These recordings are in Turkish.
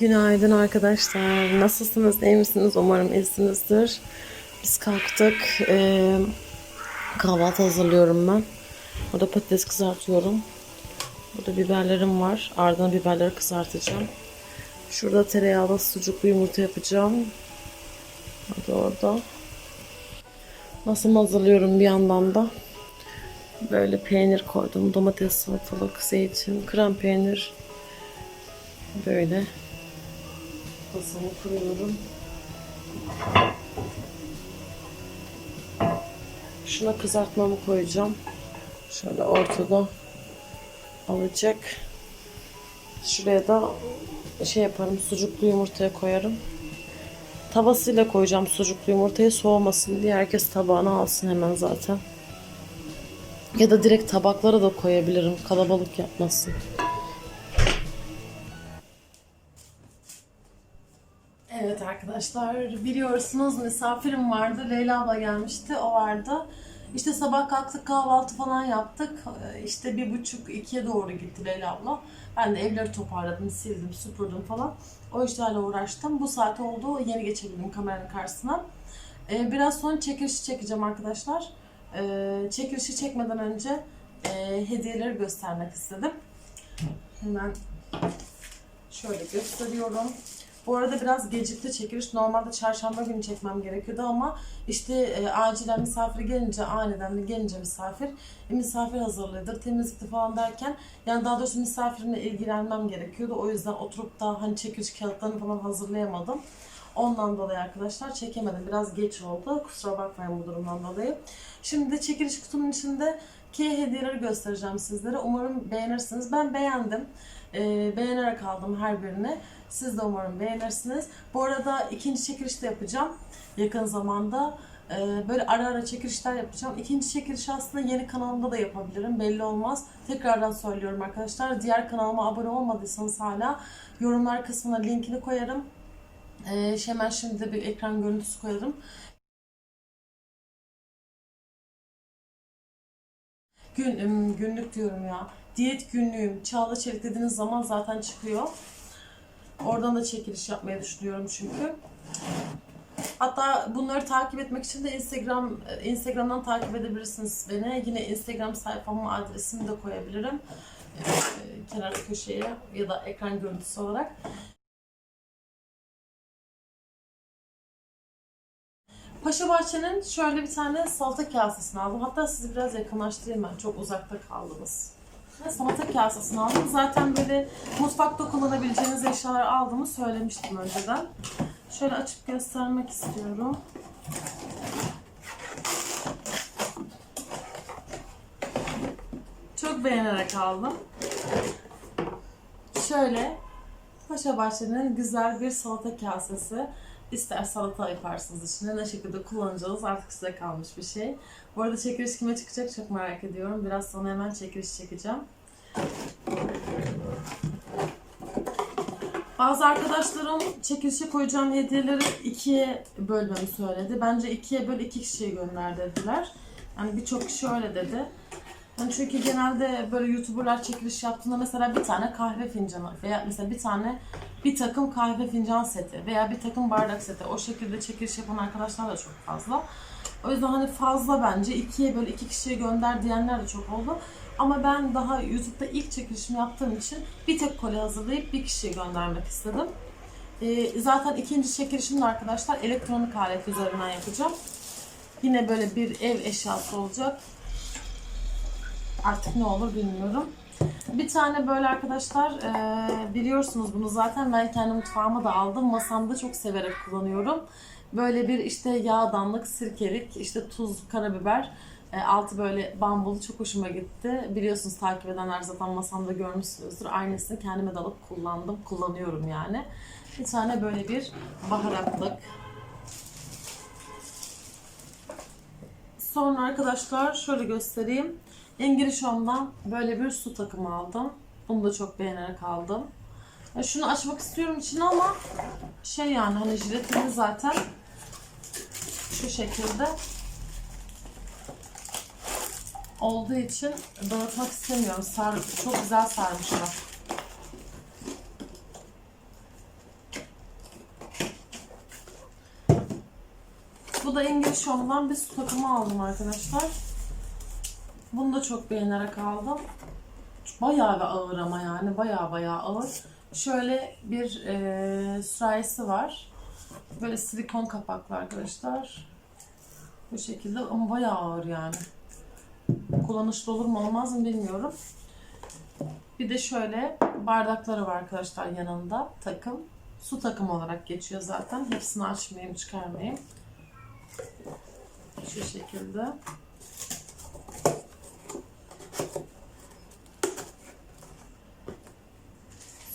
Günaydın arkadaşlar. Nasılsınız? iyi misiniz? Umarım iyisinizdir. Biz kalktık. Ee, kahvaltı hazırlıyorum ben. Burada patates kızartıyorum. Burada biberlerim var. Ardından biberleri kızartacağım. Şurada tereyağlı sucuklu yumurta yapacağım. Hadi orada. Nasıl hazırlıyorum bir yandan da. Böyle peynir koydum. Domates, salatalık, zeytin, krem peynir. Böyle. Masamı kuruyorum. Şuna kızartmamı koyacağım. Şöyle ortada alacak. Şuraya da şey yaparım sucuklu yumurtaya koyarım. Tavasıyla koyacağım sucuklu yumurtayı soğumasın diye herkes tabağına alsın hemen zaten. Ya da direkt tabaklara da koyabilirim kalabalık yapmasın. Arkadaşlar biliyorsunuz misafirim vardı. Leyla abla gelmişti. O vardı. İşte sabah kalktık kahvaltı falan yaptık. Ee, İşte bir buçuk ikiye doğru gitti Leyla abla. Ben de evleri toparladım, sildim, süpürdüm falan. O işlerle uğraştım. Bu saat oldu. Yeni geçebildim kameranın karşısına. Ee, Biraz sonra çekilişi çekeceğim arkadaşlar. Ee, Çekilişi çekmeden önce e, hediyeleri göstermek istedim. Hemen şöyle gösteriyorum. Bu arada biraz gecikti çekiliş. Normalde çarşamba günü çekmem gerekiyordu ama işte e, acilen misafir gelince, aniden bir gelince misafir, e, misafir hazırlığıdır, temizlikti falan derken yani daha doğrusu misafirimle ilgilenmem gerekiyordu. O yüzden oturup da hani çekiliş kağıtlarını falan hazırlayamadım. Ondan dolayı arkadaşlar çekemedim. Biraz geç oldu. Kusura bakmayın bu durumdan dolayı. Şimdi de çekiliş kutunun içinde ki hediyeleri göstereceğim sizlere. Umarım beğenirsiniz. Ben beğendim. Ee, beğenerek aldım her birini. Siz de umarım beğenirsiniz. Bu arada ikinci çekiliş de yapacağım yakın zamanda. Ee, böyle ara ara çekilişler yapacağım. İkinci çekiliş aslında yeni kanalımda da yapabilirim. Belli olmaz. Tekrardan söylüyorum arkadaşlar. Diğer kanalıma abone olmadıysanız hala yorumlar kısmına linkini koyarım. Ee, hemen şimdi de bir ekran görüntüsü koyarım. Gün, günlük diyorum ya. Diyet günlüğüm. Çağla Çelik dediğiniz zaman zaten çıkıyor. Oradan da çekiliş yapmayı düşünüyorum çünkü. Hatta bunları takip etmek için de Instagram Instagram'dan takip edebilirsiniz beni. Yine Instagram sayfamın adresini de koyabilirim. Ee, kenar köşeye ya da ekran görüntüsü olarak. Paşa Bahçe'nin şöyle bir tane salata kasesini aldım. Hatta sizi biraz yakınlaştırayım ben. Çok uzakta kaldınız. Salata kasesini aldım. Zaten böyle mutfakta kullanabileceğiniz eşyalar aldığımı söylemiştim önceden. Şöyle açıp göstermek istiyorum. Çok beğenerek aldım. Şöyle Paşa Bahçe'nin güzel bir salata kasesi. İster salata yaparsınız içine ne şekilde kullanacağınız artık size kalmış bir şey. Bu arada çekiliş kime çıkacak çok merak ediyorum. Biraz sonra hemen çekiliş çekeceğim. Bazı arkadaşlarım çekilişe koyacağım hediyeleri ikiye bölmemi söyledi. Bence ikiye böl iki kişiye gönder dediler. Yani birçok kişi öyle dedi. Yani çünkü genelde böyle YouTuber'lar çekiliş yaptığında mesela bir tane kahve fincanı veya mesela bir tane bir takım kahve fincan seti veya bir takım bardak seti o şekilde çekiliş yapan arkadaşlar da çok fazla. O yüzden hani fazla bence ikiye böyle iki kişiye gönder diyenler de çok oldu. Ama ben daha YouTube'da ilk çekilişimi yaptığım için bir tek kolye hazırlayıp bir kişiye göndermek istedim. Ee, zaten ikinci çekilişimi de arkadaşlar elektronik alet üzerinden yapacağım. Yine böyle bir ev eşyası olacak. Artık ne olur bilmiyorum. Bir tane böyle arkadaşlar e, biliyorsunuz bunu zaten ben kendi mutfağıma da aldım. Masamda çok severek kullanıyorum. Böyle bir işte yağdanlık, sirkelik, işte tuz, karabiber, e, altı böyle bambulu çok hoşuma gitti. Biliyorsunuz takip edenler zaten masamda görmüşsünüzdür. Aynısını kendime de alıp kullandım, kullanıyorum yani. Bir tane böyle bir baharatlık. Sonra arkadaşlar şöyle göstereyim. İngiliz Home'dan böyle bir su takımı aldım. Bunu da çok beğenerek aldım. Ya şunu açmak istiyorum için ama şey yani hani jiletini zaten şu şekilde olduğu için dağıtmak istemiyorum. Sar, çok güzel sarmışlar. Bu da İngiliz Home'dan bir su takımı aldım arkadaşlar. Bunu da çok beğenerek aldım. Bayağı bir ağır ama yani bayağı bayağı ağır. Şöyle bir e, sürahisi var. Böyle silikon kapaklı arkadaşlar. Bu şekilde ama bayağı ağır yani. Kullanışlı olur mu olmaz mı bilmiyorum. Bir de şöyle bardakları var arkadaşlar yanında takım. Su takım olarak geçiyor zaten. Hepsini açmayayım, çıkarmayayım. Şu şekilde.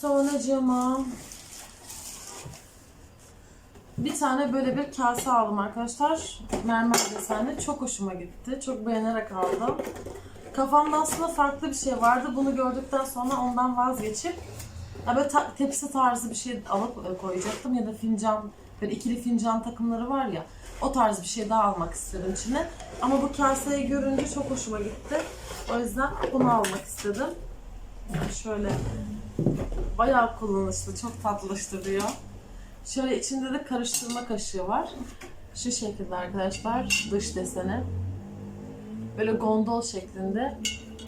Sonracığıma bir tane böyle bir kase aldım arkadaşlar. Mermer desenli. Çok hoşuma gitti. Çok beğenerek aldım. Kafamda aslında farklı bir şey vardı. Bunu gördükten sonra ondan vazgeçip ya böyle ta- tepsi tarzı bir şey alıp e, koyacaktım ya da fincan böyle ikili fincan takımları var ya o tarz bir şey daha almak istedim içine. Ama bu kaseyi görünce çok hoşuma gitti. O yüzden bunu almak istedim. Şöyle bayağı kullanışlı, çok tatlıştırıyor. Şöyle içinde de karıştırma kaşığı var. Şu şekilde arkadaşlar dış deseni. Böyle gondol şeklinde.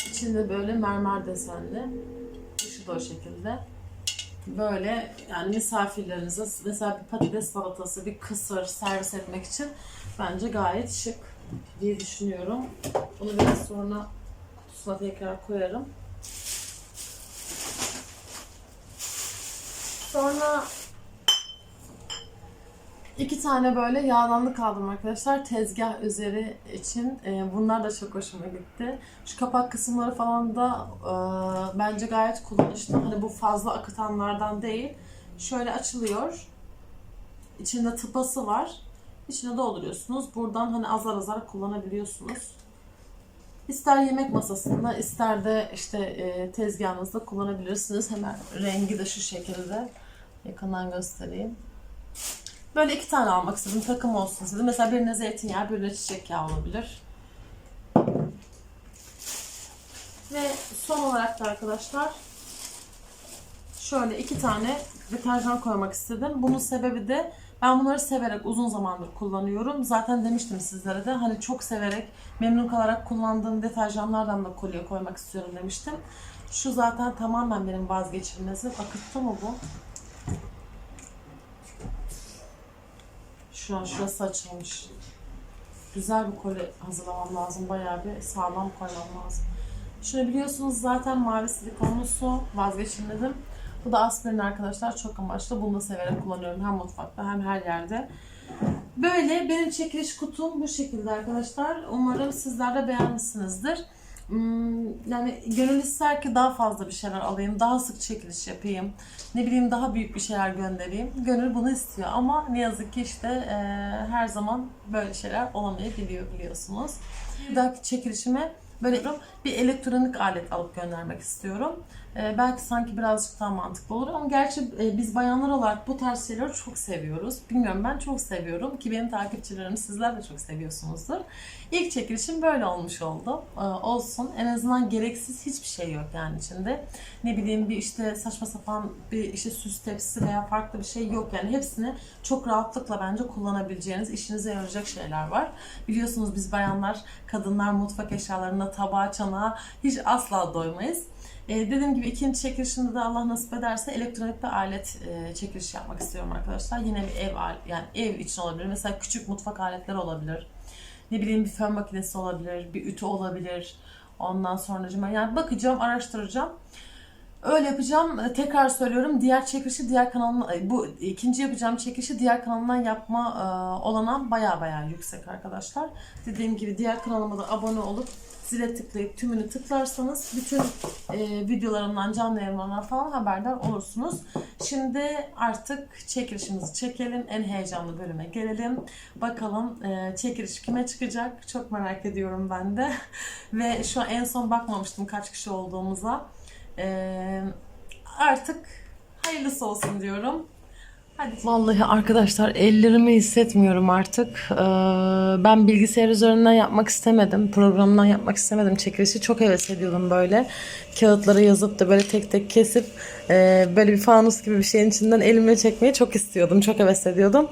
İçinde böyle mermer desenli. Dışı da o şekilde. Böyle yani misafirlerinize mesela bir patates salatası, bir kısır servis etmek için bence gayet şık diye düşünüyorum. Bunu biraz sonra kutusuna tekrar koyarım. Sonra iki tane böyle yağdanlık aldım arkadaşlar tezgah üzeri için. Ee, bunlar da çok hoşuma gitti. Şu kapak kısımları falan da e, bence gayet kullanışlı. Hani bu fazla akıtanlardan değil. Şöyle açılıyor. İçinde tıpası var. İçine dolduruyorsunuz. Buradan hani azar azar kullanabiliyorsunuz. İster yemek masasında, ister de işte e, tezgahınızda kullanabilirsiniz. Hemen rengi de şu şekilde. Yakından göstereyim. Böyle iki tane almak istedim. Takım olsun istedim. Mesela birine zeytinyağı, birine çiçek yağı olabilir. Ve son olarak da arkadaşlar şöyle iki tane deterjan koymak istedim. Bunun sebebi de ben bunları severek uzun zamandır kullanıyorum. Zaten demiştim sizlere de hani çok severek memnun kalarak kullandığım deterjanlardan da kolye koymak istiyorum demiştim. Şu zaten tamamen benim vazgeçilmezim. Akıttı mı bu? Şu an şurası açılmış. Güzel bir kolye hazırlamam lazım. Bayağı bir sağlam koymam lazım. Şunu biliyorsunuz zaten mavi silikonlu su vazgeçilmezim. Bu da aspirin arkadaşlar çok amaçlı. Bunu da severek kullanıyorum hem mutfakta hem her yerde. Böyle benim çekiliş kutum bu şekilde arkadaşlar. Umarım sizler de beğenmişsinizdir. Hmm, Yani gönül ister ki daha fazla bir şeyler alayım, daha sık çekiliş yapayım, ne bileyim daha büyük bir şeyler göndereyim. Gönül bunu istiyor ama ne yazık ki işte e, her zaman böyle şeyler olamayabiliyor biliyorsunuz. Bir dahaki çekilişime böyle bir elektronik alet alıp göndermek istiyorum. E, belki sanki birazcık daha mantıklı olur ama gerçi e, biz bayanlar olarak bu tarz şeyleri çok seviyoruz. Bilmiyorum ben çok seviyorum ki benim takipçilerim sizler de çok seviyorsunuzdur. İlk çekilişim böyle olmuş oldu. Ee, olsun. En azından gereksiz hiçbir şey yok yani içinde. Ne bileyim bir işte saçma sapan bir işte süs tepsisi veya farklı bir şey yok yani. Hepsini çok rahatlıkla bence kullanabileceğiniz, işinize yarayacak şeyler var. Biliyorsunuz biz bayanlar, kadınlar mutfak eşyalarına, tabağa, çanağa hiç asla doymayız. Ee, dediğim gibi ikinci çekilişinde de Allah nasip ederse elektronik bir alet e, çekilişi yapmak istiyorum arkadaşlar. Yine bir ev yani ev için olabilir. Mesela küçük mutfak aletleri olabilir ne bileyim bir fön makinesi olabilir, bir ütü olabilir. Ondan sonra yani bakacağım, araştıracağım. Öyle yapacağım. Ee, Tekrar söylüyorum. Diğer çekilişi diğer kanalına, ay, bu ikinci yapacağım çekilişi diğer kanalından yapma e, olanan baya baya yüksek arkadaşlar. Dediğim gibi diğer kanalıma da abone olup zile tıklayıp tümünü tıklarsanız bütün e, videolarımdan, canlı yayınlarımdan falan haberdar olursunuz. Şimdi artık çekilişimizi çekelim. En heyecanlı bölüme gelelim. Bakalım e, çekiliş kime çıkacak? Çok merak ediyorum ben de. Ve şu an en son bakmamıştım kaç kişi olduğumuza. E, artık hayırlısı olsun diyorum. Hadi. Vallahi arkadaşlar ellerimi hissetmiyorum artık. Ee, ben bilgisayar üzerinden yapmak istemedim. Programdan yapmak istemedim çekilişi. Çok heves ediyordum böyle. Kağıtlara yazıp da böyle tek tek kesip e, böyle bir fanus gibi bir şeyin içinden elime çekmeyi çok istiyordum. Çok heves ediyordum.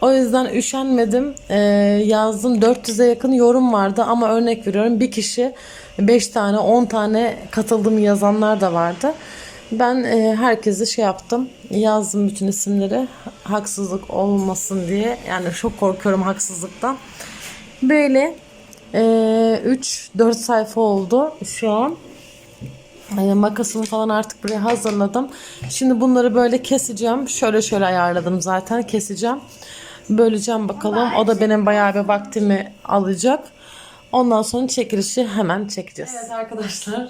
O yüzden üşenmedim. Ee, yazdım 400'e yakın yorum vardı ama örnek veriyorum bir kişi 5 tane 10 tane katıldım yazanlar da vardı. Ben e, herkese şey yaptım. Yazdım bütün isimleri. Haksızlık olmasın diye. Yani çok korkuyorum haksızlıktan. Böyle e, 3-4 sayfa oldu şu an. E, makasımı falan artık buraya hazırladım. Şimdi bunları böyle keseceğim. Şöyle şöyle ayarladım zaten. Keseceğim. Böleceğim bakalım. O da benim bayağı bir vaktimi alacak. Ondan sonra çekilişi hemen çekeceğiz. Evet arkadaşlar.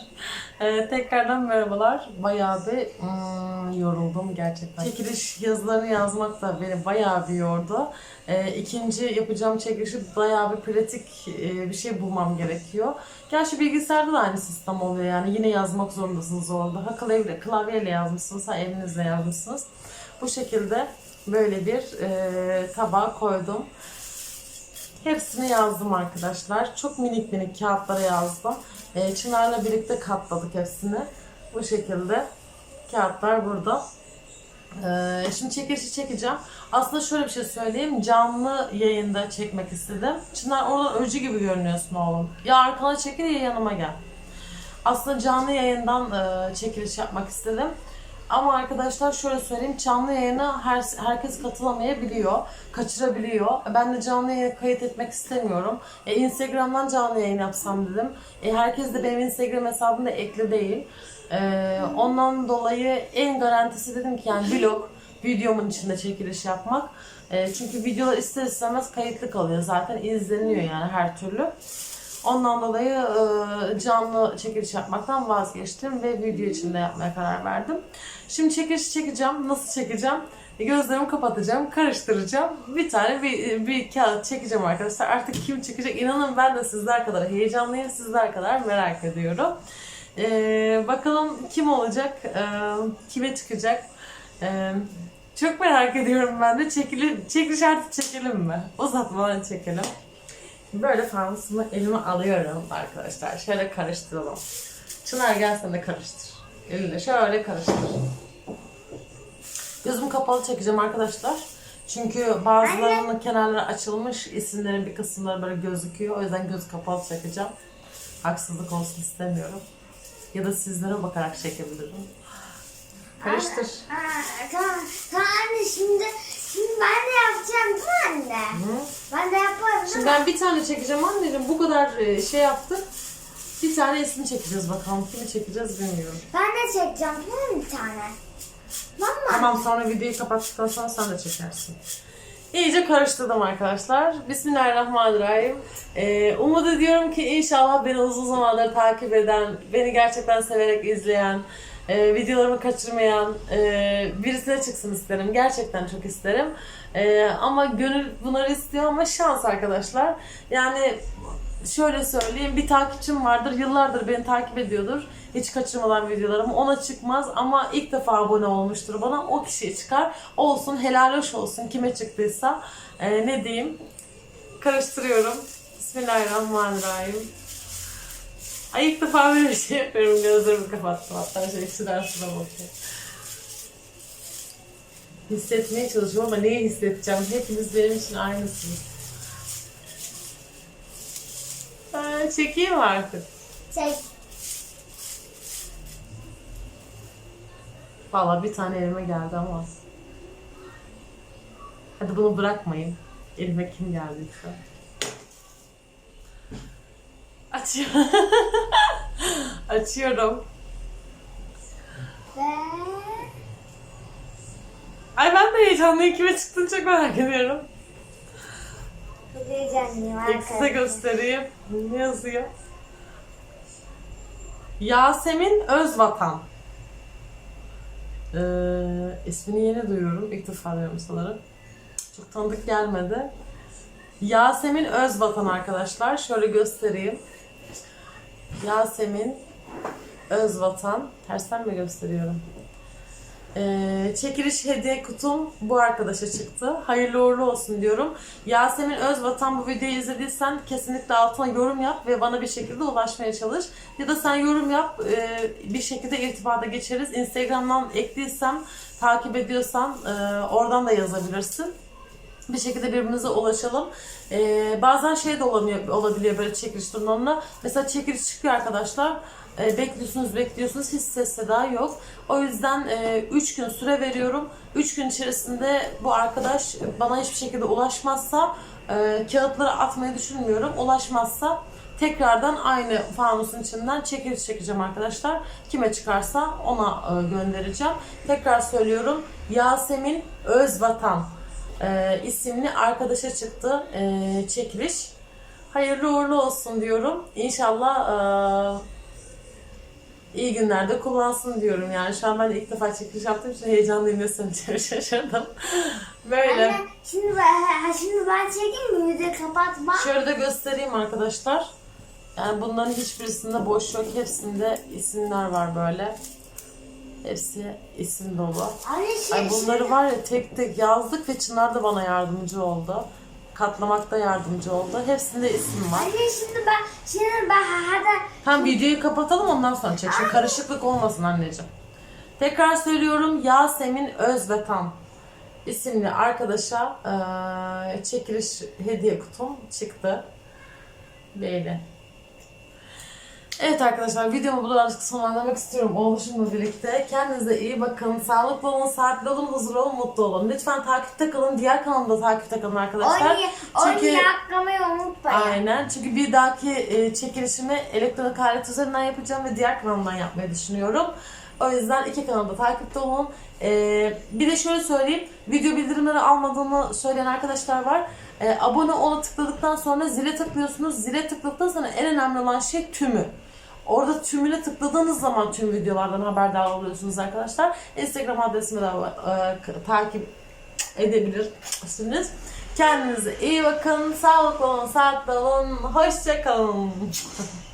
Ee, tekrardan merhabalar. Bayağı bir hmm, yoruldum gerçekten. Çekiliş yazılarını yazmak da beni bayağı bir yordu. Ee, ikinci yapacağım çekilişi bayağı bir pratik e, bir şey bulmam gerekiyor. Gerçi bilgisayarda da aynı sistem oluyor yani. Yine yazmak zorundasınız orada. Ha klavyeyle, klavyeyle yazmışsınız, ha elinizle yazmışsınız. Bu şekilde böyle bir e, tabağa koydum. Hepsini yazdım arkadaşlar. Çok minik minik kağıtlara yazdım. Ee, Çınar'la birlikte katladık hepsini. Bu şekilde. Kağıtlar burada. Ee, şimdi çekilişi çekeceğim. Aslında şöyle bir şey söyleyeyim. Canlı yayında çekmek istedim. Çınar oradan öcü gibi görünüyorsun oğlum. Ya arkana çekil ya yanıma gel. Aslında canlı yayından e, çekiliş yapmak istedim. Ama arkadaşlar şöyle söyleyeyim canlı yayına her, herkes katılamayabiliyor, kaçırabiliyor. Ben de canlı yayına kayıt etmek istemiyorum. E, Instagram'dan canlı yayın yapsam dedim. E, herkes de benim Instagram hesabımda ekli değil. E, ondan dolayı en garantisi dedim ki yani vlog, videomun içinde çekiliş yapmak. E, çünkü videolar ister istemez kayıtlı kalıyor zaten izleniyor yani her türlü. Ondan dolayı e, canlı çekiliş yapmaktan vazgeçtim ve video içinde yapmaya karar verdim. Şimdi çekiliş çekeceğim. Nasıl çekeceğim? E, Gözlerimi kapatacağım, karıştıracağım. Bir tane bir, bir kağıt çekeceğim arkadaşlar. Artık kim çıkacak? İnanın ben de sizler kadar heyecanlıyım, sizler kadar merak ediyorum. Ee, bakalım kim olacak, ee, kime çıkacak? Ee, çok merak ediyorum ben de. Çekili, çekiliş artık çekelim mi? Uzatmadan çekelim. Böyle fanusumu elime alıyorum arkadaşlar. Şöyle karıştıralım. Çınar gel sen de karıştır. Elinle şöyle karıştır. Gözüm kapalı çekeceğim arkadaşlar. Çünkü bazılarının kenarları açılmış, isimlerin bir kısımları böyle gözüküyor. O yüzden göz kapalı çekeceğim. Haksızlık olsun istemiyorum. Ya da sizlere bakarak çekebilirim. Karıştır. Aa, tamam. Tamam anne şimdi, şimdi ben de yapacağım değil mi anne? Hı? Ben de yaparım Şimdi mi? ben bir tane çekeceğim anneciğim. Bu kadar e, şey yaptık. Bir tane ismi çekeceğiz bakalım. Kimi çekeceğiz bilmiyorum. Ben de çekeceğim değil mi bir tane? Tamam mı? Tamam sonra videoyu kapattıktan sonra sen de çekersin. İyice karıştırdım arkadaşlar. Bismillahirrahmanirrahim. Ee, umut ediyorum ki inşallah beni uzun zamandır takip eden, beni gerçekten severek izleyen, e, videolarımı kaçırmayan e, birisine çıksın isterim. Gerçekten çok isterim. E, ama gönül bunları istiyor ama şans arkadaşlar. Yani şöyle söyleyeyim bir takipçim vardır yıllardır beni takip ediyordur. Hiç kaçırmadan videolarımı ona çıkmaz ama ilk defa abone olmuştur bana. O kişiye çıkar. Olsun helal hoş olsun kime çıktıysa. Ee, ne diyeyim? Karıştırıyorum. Bismillahirrahmanirrahim Ay ilk defa böyle bir şey yapıyorum gözlerimi kapattım hatta şey içinden şuna bakıyorum Hissetmeye çalışıyorum ama neyi hissedeceğim hepiniz benim için aynısınız Ha, çekeyim artık? Çek. Valla bir tane elime geldi ama. Hadi bunu bırakmayın. Elime kim geldiyse. Açıyorum. Açıyorum. Ay ben de heyecanlıyım. Kime çıktığını çok merak ediyorum. Çok heyecanlıyım İlk size arkadaşlar. göstereyim. Ne yazıyor? Yasemin Özvatan. Ee, ismini yeni duyuyorum. İlk defa duyuyorum sanırım. Çok tanıdık gelmedi. Yasemin Özvatan arkadaşlar. Şöyle göstereyim. Yasemin Özvatan. Tersten mi gösteriyorum? Ee, çekiliş hediye kutum bu arkadaşa çıktı. Hayırlı uğurlu olsun diyorum. Yasemin Özvatan bu videoyu izlediysen kesinlikle altına yorum yap ve bana bir şekilde ulaşmaya çalış. Ya da sen yorum yap e, bir şekilde irtibata geçeriz. Instagram'dan ekliysem takip ediyorsan e, oradan da yazabilirsin bir şekilde birbirimize ulaşalım. Ee, bazen şey de olamıyor, olabiliyor böyle çekiliş durumlarında. Mesela çekiliş çıkıyor arkadaşlar. Ee, bekliyorsunuz bekliyorsunuz hiç ses seda yok. O yüzden 3 gün süre veriyorum. 3 gün içerisinde bu arkadaş bana hiçbir şekilde ulaşmazsa e, kağıtları atmayı düşünmüyorum. Ulaşmazsa tekrardan aynı fanusun içinden çekiliş çekeceğim arkadaşlar. Kime çıkarsa ona e, göndereceğim. Tekrar söylüyorum. Yasemin Özvatan e, isimli arkadaşa çıktı e, çekiliş. Hayırlı uğurlu olsun diyorum. İnşallah e, iyi günlerde kullansın diyorum. Yani şu an ben ilk defa çekiliş yaptığım için heyecanlıyım söyleyeceğimi şaşırdım. Böyle. Anne şimdi ben, şimdi ben çekeyim mi? Videoyu kapatma. Şöyle de göstereyim arkadaşlar. Yani bunların hiçbirisinde boş yok. Hepsinde isimler var böyle. Hepsi isim dolu. Ay bunları var ya tek tek yazdık ve Çınar da bana yardımcı oldu. Katlamakta yardımcı oldu. Hepsinde isim var. Anne şimdi ben şimdi ben hadi Tam videoyu kapatalım ondan sonra çek. Şimdi karışıklık olmasın anneciğim. Tekrar söylüyorum Yasemin Özvatan isimli arkadaşa eee, çekiliş hediye kutum çıktı. Böyle. Evet arkadaşlar videomu burada artık sonlandırmak istiyorum oğluşumla birlikte. Kendinize iyi bakın. Sağlıklı olun, saatli olun, huzurlu olun, mutlu olun. Lütfen takipte kalın. Diğer kanalımda takipte kalın arkadaşlar. Onu, onu yaklamayı unutmayın. Aynen. Çünkü bir dahaki e, çekilişimi elektronik alet üzerinden yapacağım ve diğer kanalımdan yapmayı düşünüyorum. O yüzden iki kanalda takipte olun. E, bir de şöyle söyleyeyim. Video bildirimleri almadığını söyleyen arkadaşlar var. E, abone ola tıkladıktan sonra zile tıklıyorsunuz. Zile tıkladıktan sonra en önemli olan şey tümü. Orada tümüne tıkladığınız zaman tüm videolardan haberdar oluyorsunuz arkadaşlar. Instagram adresimi de e, takip edebilirsiniz. Kendinize iyi bakın, sağlıklı olun, sağlıklı olun, hoşçakalın.